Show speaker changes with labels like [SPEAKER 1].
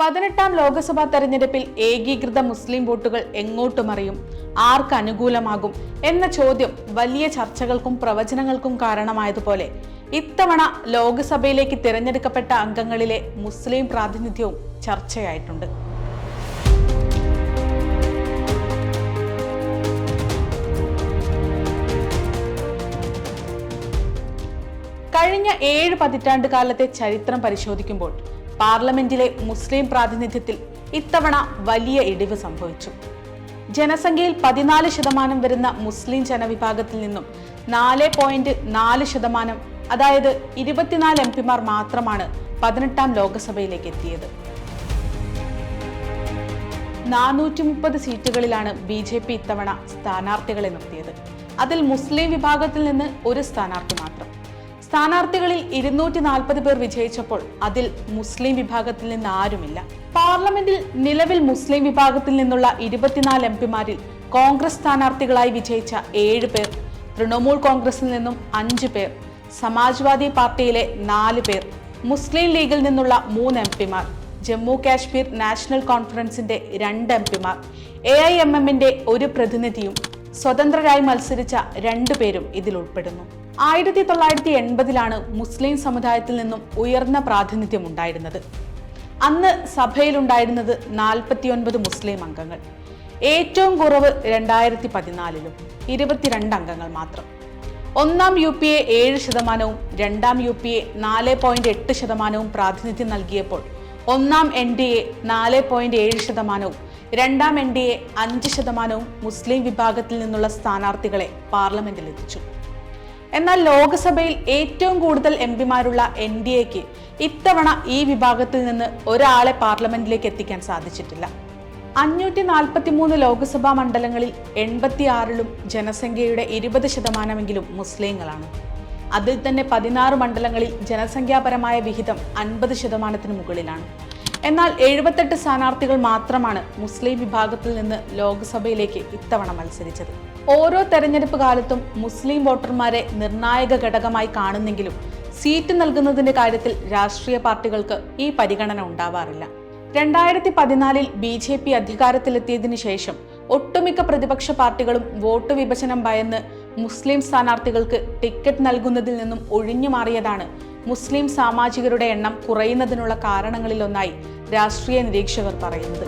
[SPEAKER 1] പതിനെട്ടാം ലോക്സഭാ തെരഞ്ഞെടുപ്പിൽ ഏകീകൃത മുസ്ലിം വോട്ടുകൾ എങ്ങോട്ട് മറിയും ആർക്ക് അനുകൂലമാകും? എന്ന ചോദ്യം വലിയ ചർച്ചകൾക്കും പ്രവചനങ്ങൾക്കും കാരണമായതുപോലെ ഇത്തവണ ലോക്സഭയിലേക്ക് തിരഞ്ഞെടുക്കപ്പെട്ട അംഗങ്ങളിലെ മുസ്ലിം പ്രാതിനിധ്യവും ചർച്ചയായിട്ടുണ്ട്. കഴിഞ്ഞ ഏഴ് പതിറ്റാണ്ട് കാലത്തെ ചരിത്രം പരിശോധിക്കുമ്പോൾ പാർലമെന്റിലെ മുസ്ലിം പ്രാതിനിധ്യത്തിൽ ഇത്തവണ വലിയ ഇടിവ് സംഭവിച്ചു. ജനസംഖ്യയിൽ പതിനാല് ശതമാനം വരുന്ന മുസ്ലിം ജനവിഭാഗത്തിൽ നിന്നും നാല് പോയിന്റ് നാല് ശതമാനം അതായത് ഇരുപത്തിനാല് എം പിമാർ മാത്രമാണ് പതിനെട്ടാം ലോക്സഭയിലേക്ക് എത്തിയത്. നാനൂറ്റി മുപ്പത് സീറ്റുകളിലാണ് ബി ജെ പി ഇത്തവണ സ്ഥാനാർത്ഥികളെ നിർത്തിയത്. അതിൽ മുസ്ലിം വിഭാഗത്തിൽ നിന്ന് ഒരു സ്ഥാനാർത്ഥി മാത്രം. സ്ഥാനാർത്ഥികളിൽ ഇരുന്നൂറ്റി നാൽപ്പത് പേർ വിജയിച്ചപ്പോൾ അതിൽ മുസ്ലിം വിഭാഗത്തിൽ നിന്ന് ആരുമില്ല. പാർലമെന്റിൽ നിലവിൽ മുസ്ലിം വിഭാഗത്തിൽ നിന്നുള്ള ഇരുപത്തിനാല് എം പിമാരിൽ കോൺഗ്രസ് സ്ഥാനാർത്ഥികളായി വിജയിച്ച ഏഴ് പേർ തൃണമൂൽ കോൺഗ്രസിൽ നിന്നും അഞ്ച് പേർ സമാജ്വാദി പാർട്ടിയിലെ നാല് പേർ മുസ്ലിം ലീഗിൽ നിന്നുള്ള മൂന്ന് എം പിമാർ ജമ്മു കാശ്മീർ നാഷണൽ കോൺഫറൻസിന്റെ രണ്ട് എം പിമാർ എ ഐ എം എമ്മിന്റെ ഒരു പ്രതിനിധിയും സ്വതന്ത്രരായി മത്സരിച്ച രണ്ടുപേരും ഇതിൽ ഉൾപ്പെടുന്നു. ആയിരത്തി തൊള്ളായിരത്തി എൺപതിലാണ് മുസ്ലിം സമുദായത്തിൽ നിന്നും ഉയർന്ന പ്രാതിനിധ്യം ഉണ്ടായിരുന്നത്. അന്ന് സഭയിലുണ്ടായിരുന്നത് നാൽപ്പത്തിയൊൻപത് മുസ്ലിം അംഗങ്ങൾ. ഏറ്റവും കുറവ് രണ്ടായിരത്തി പതിനാലിലും ഇരുപത്തിരണ്ട് അംഗങ്ങൾ മാത്രം. ഒന്നാം യു പി എ ഏഴ് ശതമാനവും രണ്ടാം യു പി എ നാല് പോയിന്റ് എട്ട് ശതമാനവും പ്രാതിനിധ്യം നൽകിയപ്പോൾ ഒന്നാം എൻ ഡി എ നാല് പോയിന്റ് ഏഴ് ശതമാനവും രണ്ടാം എൻ ഡി എ അഞ്ച് ശതമാനവും മുസ്ലിം വിഭാഗത്തിൽ നിന്നുള്ള സ്ഥാനാർത്ഥികളെ പാർലമെന്റിൽ എത്തിച്ചു എന്നാൽ ലോക്സഭയിൽ ഏറ്റവും കൂടുതൽ എം പിമാരുള്ള എൻ ഡി എക്ക് ഇത്തവണ ഈ വിഭാഗത്തിൽ നിന്ന് ഒരാളെ പാർലമെന്റിലേക്ക് എത്തിക്കാൻ സാധിച്ചിട്ടില്ല. അഞ്ഞൂറ്റി നാൽപ്പത്തി മൂന്ന് ലോക്സഭാ മണ്ഡലങ്ങളിൽ എൺപത്തിയാറിലും ജനസംഖ്യയുടെ ഇരുപത് ശതമാനമെങ്കിലും മുസ്ലിങ്ങളാണ്. അതിൽ തന്നെ പതിനാറ് മണ്ഡലങ്ങളിൽ ജനസംഖ്യാപരമായ വിഹിതം അൻപത് ശതമാനത്തിന് മുകളിലാണ്. എന്നാൽ എഴുപത്തെട്ട് സ്ഥാനാർത്ഥികൾ മാത്രമാണ് മുസ്ലിം വിഭാഗത്തിൽ നിന്ന് ലോക്സഭയിലേക്ക് ഇത്തവണ മത്സരിച്ചത്. ഓരോ തെരഞ്ഞെടുപ്പ് കാലത്തും മുസ്ലിം വോട്ടർമാരെ നിർണായക ഘടകമായി കാണുന്നെങ്കിലും സീറ്റ് നൽകുന്നതിന്റെ കാര്യത്തിൽ രാഷ്ട്രീയ പാർട്ടികൾക്ക് ഈ പരിഗണന ഉണ്ടാവാറില്ല. രണ്ടായിരത്തി പതിനാലിൽ ബി ജെ പി അധികാരത്തിലെത്തിയതിനു ശേഷം ഒട്ടുമിക്ക പ്രതിപക്ഷ പാർട്ടികളും വോട്ട് വിഭജനം ഭയന്ന് മുസ്ലിം സ്ഥാനാർത്ഥികൾക്ക് ടിക്കറ്റ് നൽകുന്നതിൽ നിന്നും ഒഴിഞ്ഞു മാറിയതാണ് മുസ്ലിം സാമാജികരുടെ എണ്ണം കുറയുന്നതിനുള്ള കാരണങ്ങളിലൊന്നായി രാഷ്ട്രീയ നിരീക്ഷകർ പറയുന്നത്.